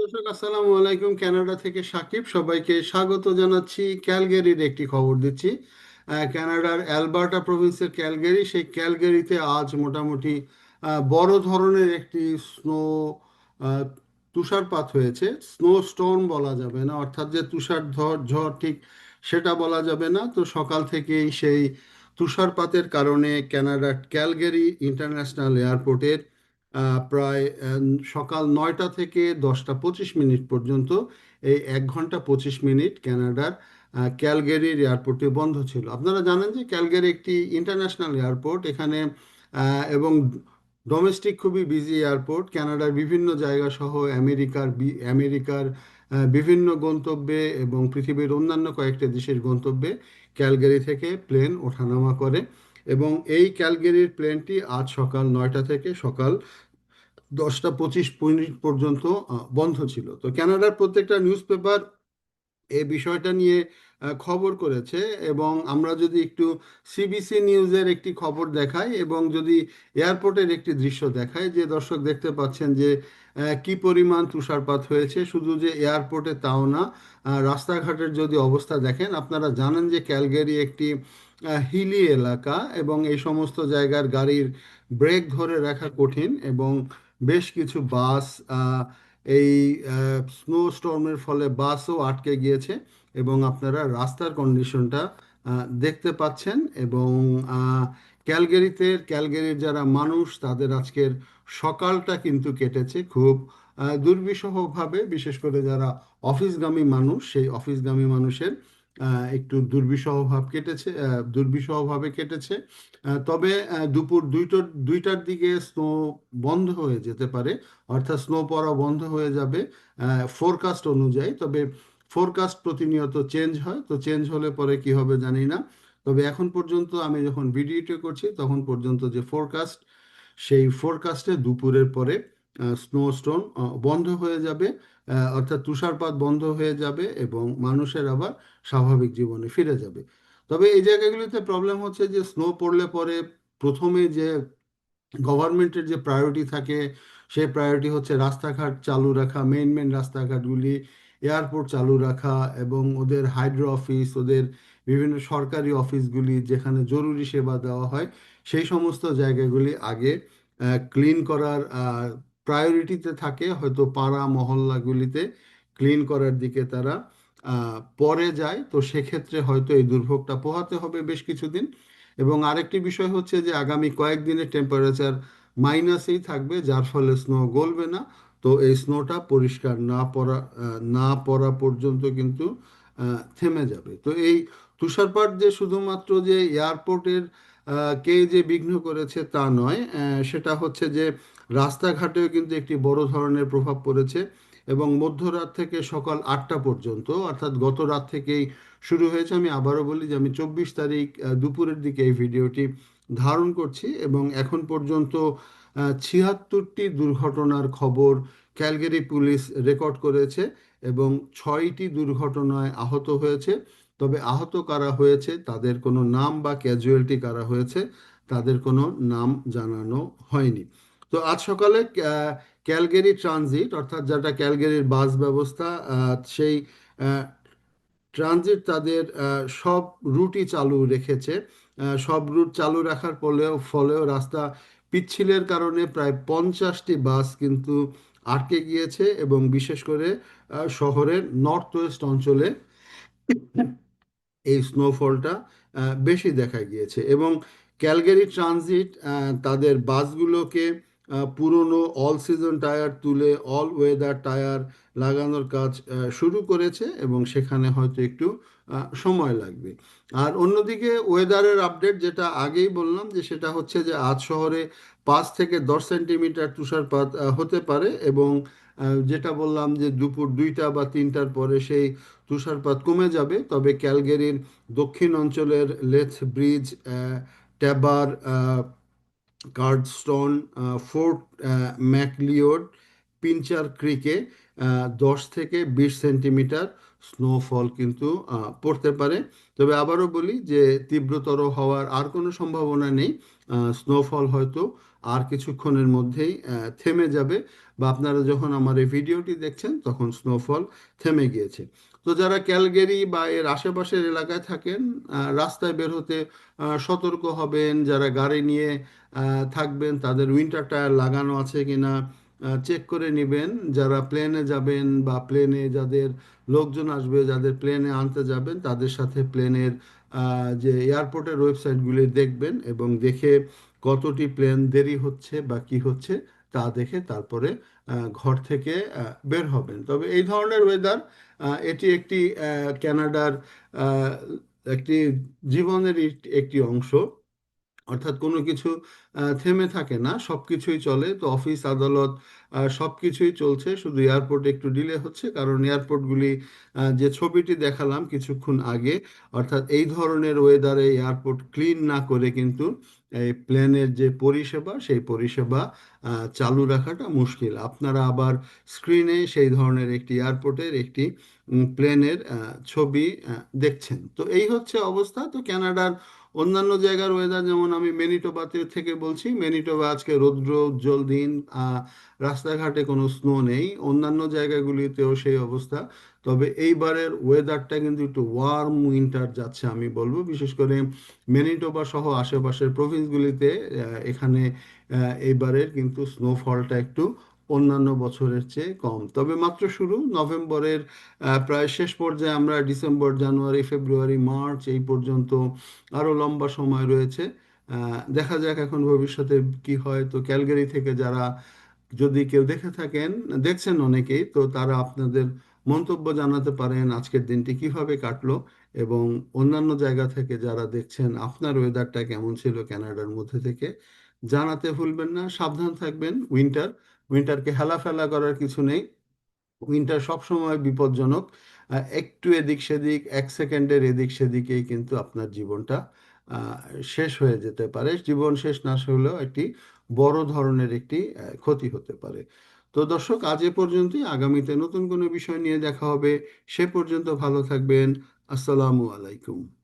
দর্শক আসসালামু আলাইকুম। কানাডা থেকে সাকিব সবাইকে স্বাগত জানাচ্ছি। ক্যালগেরির একটি খবর দিচ্ছি। আহ, কানাডার অ্যালবার্টা প্রভিন্সের ক্যালগেরি সেই ক্যালগেরিতে আজ মোটামুটি বড় ধরনের একটি স্নো তুষারপাত হয়েছে। স্নো স্টোন বলা যাবে না অর্থাৎ যে তুষার ঝড় ঠিক সেটা বলা যাবে না। তো সকাল থেকেই সেই তুষারপাতের কারণে ক্যানাডার ক্যালগেরি ইন্টারন্যাশনাল এয়ারপোর্টের প্রায় সকাল নয়টা থেকে দশটা পঁচিশ মিনিট পর্যন্ত এই এক ঘণ্টা পঁচিশ মিনিট কানাডার আহ, ক্যালগেরির এয়ারপোর্টে বন্ধ ছিল। আপনারা জানেন যে ক্যালগেরি একটি ইন্টারন্যাশনাল এয়ারপোর্ট এখানে এবং ডোমেস্টিক খুবই বিজি এয়ারপোর্ট। কানাডার বিভিন্ন জায়গা সহ আমেরিকার আমেরিকার বিভিন্ন গন্তব্যে এবং পৃথিবীর অন্যান্য কয়েকটি দেশের গন্তব্যে ক্যালগেরি থেকে প্লেন ওঠানামা করে। এবং এই ক্যালগেরির প্লেনটি আজ সকাল নয়টা থেকে সকাল দশটা পঁচিশ মিনিট পর্যন্ত বন্ধ ছিল। তো ক্যানাডার প্রত্যেকটা নিউজ পেপার এই বিষয়টা নিয়ে খবর করেছে এবং আমরা যদি একটু সিবিসি নিউজের একটি খবর দেখাই এবং যদি এয়ারপোর্টের একটি দৃশ্য দেখাই যে দর্শক দেখতে পাচ্ছেন যে কি পরিমাণ তুষারপাত হয়েছে। শুধু যে এয়ারপোর্টে তাও না রাস্তাঘাটের যদি অবস্থা দেখেন, আপনারা জানেন যে ক্যালগেরি একটি হিলি এলাকা এবং এই সমস্ত জায়গার গাড়ির ব্রেক ধরে রাখা কঠিন এবং বেশ কিছু বাস এই স্নো স্টর্মের ফলে বাসও আটকে গিয়েছে এবং আপনারা রাস্তার কন্ডিশনটা দেখতে পাচ্ছেন এবং ক্যালগেরিতে, ক্যালগেরির যারা মানুষ তাদের আজকের সকালটা কিন্তু কেটেছে খুব দুর্বিষহভাবে। বিশেষ করে যারা অফিসগামী মানুষ, সেই অফিসগামী মানুষের একটু দুর্বিষহ ভাব কেটেছে আহ, দুর্বিষহভাবে কেটেছে। তবে দুপুর দুইটার দুইটার দিকে স্নো বন্ধ হয়ে যেতে পারে অর্থাৎ স্নো পড়া বন্ধ হয়ে যাবে ফোরকাস্ট অনুযায়ী। তবে ফোরকাস্ট প্রতিনিয়ত চেঞ্জ হয় তো চেঞ্জ হলে পরে কি হবে জানি না। তবে এখন পর্যন্ত আমি যখন ভিডিওটি করছি তখন পর্যন্ত যে ফোরকাস্ট সেই ফোরকাস্টে দুপুরের পরে স্নোস্টোন বন্ধ হয়ে যাবে অর্থাৎ তুষারপাত বন্ধ হয়ে যাবে এবং মানুষের আবার স্বাভাবিক জীবনে ফিরে যাবে। তবে এই জায়গাগুলিতে প্রবলেম হচ্ছে যে স্নো পড়লে পরে প্রথমে যে গভর্নমেন্টের যে প্রায়োরিটি থাকে, সেই প্রায়োরিটি হচ্ছে রাস্তাঘাট চালু রাখা মেন মেন রাস্তাঘাটগুলি এয়ারপোর্ট চালু রাখা এবং ওদের হাইড্রো অফিস ওদের বিভিন্ন সরকারি অফিসগুলি যেখানে জরুরি সেবা দেওয়া হয়, সেই সমস্ত জায়গাগুলি আগে ক্লিন করার প্রায়োরিটিতে থাকে, হয়তো পাড়া মহল্লাগুলিতে ক্লিন করার দিকে তারা পরে যায়। তো সেক্ষেত্রে হয়তো এই দুর্ভোগটা পোহাতে হবে বেশ কিছুদিন। এবং আরেকটি বিষয় হচ্ছে যে আগামী কয়েকদিনের টেম্পারেচার মাইনাসেই থাকবে, যার ফলে স্নো গলবে না। তো এই স্নোটা পরিষ্কার না পড়া না পড়া পর্যন্ত কিন্তু থেমে যাবে। তো এই তুষারপাত যে শুধুমাত্র যে এয়ারপোর্টের কে যে বিঘ্ন করেছে তা নয় সেটা হচ্ছে যে রাস্তাঘাটেও কিন্তু একটি বড় ধরনের প্রভাব পড়েছে এবং মধ্যরাত থেকে সকাল আটটা পর্যন্ত, অর্থাৎ গত রাত থেকেই শুরু হয়েছে। আমি আবারও বলি যে আমি চব্বিশ তারিখ দুপুরের দিকে এই ভিডিওটি ধারণ করছি এবং এখন পর্যন্ত ছিয়াত্তরটি দুর্ঘটনার খবর ক্যালগেরি পুলিশ রেকর্ড করেছে এবং ছয়টি দুর্ঘটনায় আহত হয়েছে। তবে আহত কারা হয়েছে, তাদের কোনো নাম বা ক্যাজুয়ালিটি কারা হয়েছে, তাদের কোনো নাম জানানো হয়নি। তো আজ সকালে ক্যালগেরি ট্রানজিট, অর্থাৎ যেটা ক্যালগেরির বাস ব্যবস্থা সেই ট্রানজিট তাদের সব রুটই চালু রেখেছে। সব রুট চালু রাখার ফলেও ফলেও রাস্তা পিচ্ছিলের কারণে প্রায় পঞ্চাশটি বাস কিন্তু আটকে গিয়েছে এবং বিশেষ করে শহরের নর্থ ওয়েস্ট অঞ্চলে এই স্নোফলটা বেশি দেখা গিয়েছে এবং ক্যালগেরি ট্রানজিট তাদের বাসগুলোকে পুরনো অল সিজন টায়ার তুলে অল ওয়েদার টায়ার লাগানোর কাজ শুরু করেছে এবং সেখানে হয়তো একটু সময় লাগবে। আর অন্যদিকে ওয়েদারের আপডেট যেটা আগেই বললাম যে সেটা হচ্ছে যে আজ শহরে পাঁচ থেকে দশ সেন্টিমিটার তুষারপাত হতে পারে এবং যেটা বললাম যে দুপুর দুইটা বা তিনটার পরে সেই তুষারপাত কমে যাবে। তবে ক্যালগেরির দক্ষিণ অঞ্চলের Lethbridge Taber Cardston Fort Macleod Pincher ক্রিকে দশ থেকে বিশ সেন্টিমিটার স্নোফল কিন্তু পড়তে পারে। তবে আবারও বলি যে তীব্রতর হওয়ার আর কোনো সম্ভাবনা নেই। স্নোফল হয়তো আর কিছুক্ষণের মধ্যেই থেমে যাবে। বা আপনারা যখন আমার এই ভিডিওটি দেখছেন, তখন স্নোফল থেমে গিয়েছে। তো যারা ক্যালগেরি বা এর আশেপাশের এলাকায় থাকেন রাস্তায় বের হতে সতর্ক হবেন। যারা গাড়ি নিয়ে থাকবেন, তাদের উইন্টার টায়ার লাগানো আছে কিনা চেক করে নেবেন। যারা প্লেনে যাবেন বা প্লেনে যাদের লোকজন আসবে, যাদের প্লেনে আনতে যাবেন, তাদের সাথে প্লেনের যে এয়ারপোর্টের ওয়েবসাইটগুলি দেখবেন এবং দেখে কতটি প্লেন দেরি হচ্ছে বা কি হচ্ছে তা দেখে তারপরে ঘর থেকে বের হবেন। তবে এই ধরনের ওয়েদার এটি একটি ক্যানাডার একটি জীবনের একটি অংশ। অর্থাৎ কোনো কিছু থেমে থাকে না সব কিছুই চলে। তো অফিস আদালত সব কিছুই চলছে। শুধু এয়ারপোর্টে একটু ডিলে হচ্ছে, কারণ এয়ারপোর্টগুলি যে ছবিটি দেখালাম কিছুক্ষণ আগে, অর্থাৎ এই ধরনের ওয়েদারে এয়ারপোর্ট ক্লিন না করে কিন্তু এই প্লেনের যে পরিষেবা, সেই পরিষেবা চালু রাখাটা মুশকিল। আপনারা আবার স্ক্রিনে সেই ধরনের একটি এয়ারপোর্টের একটি প্লেনের ছবি দেখছেন। তো এই হচ্ছে অবস্থা। তো কানাডার অন্যান্য জায়গার ওয়েদার যেমন আমি ম্যানিটোবাতে থেকে বলছি ম্যানিটোবা আজকে রৌদ্র, উজ্জ্বল দিন রাস্তাঘাটে কোনো স্নো নেই, অন্যান্য জায়গাগুলিতেও সেই অবস্থা। তবে এইবারের ওয়েদারটা কিন্তু একটু ওয়ার্ম উইন্টার যাচ্ছে আমি বলব, বিশেষ করে মেনিটোবা সহ আশেপাশের প্রভিন্সগুলিতে এখানে এইবারের কিন্তু স্নোফলটা একটু অন্যান্য বছরের চেয়ে কম। তবে মাত্র শুরু, নভেম্বরের প্রায় শেষ পর্যায়ে আমরা ডিসেম্বর, জানুয়ারি, ফেব্রুয়ারি, মার্চ এই পর্যন্ত আরও লম্বা সময় রয়েছে। দেখা যাক এখন ভবিষ্যতে কি হয়। তো ক্যালগারি থেকে যারা যদি কেউ দেখে থাকেন, দেখছেন অনেকেই, তো তারা আপনাদের মন্তব্য জানাতে পারেন আজকের দিনটি কীভাবে কাটলো এবং অন্যান্য জায়গা থেকে যারা দেখছেন, আপনার ওয়েদারটা কেমন ছিল ক্যানাডার মধ্যে থেকে, জানাতে ভুলবেন না। সাবধান থাকবেন উইন্টার উইন্টারকে হেলাফেলা করার কিছু নেই। উইন্টার সবসময় বিপজ্জনক। একটু এদিক সেদিক, এক সেকেন্ডের এদিক সেদিকেই কিন্তু আপনার জীবনটা শেষ হয়ে যেতে পারে। জীবন শেষ না হলেও একটি বড় ধরনের একটি ক্ষতি হতে পারে। তো দর্শক, আজ এ পর্যন্তই। আগামীতে নতুন কোনো বিষয় নিয়ে দেখা হবে। সে পর্যন্ত ভালো থাকবেন। আসসালামু আলাইকুম।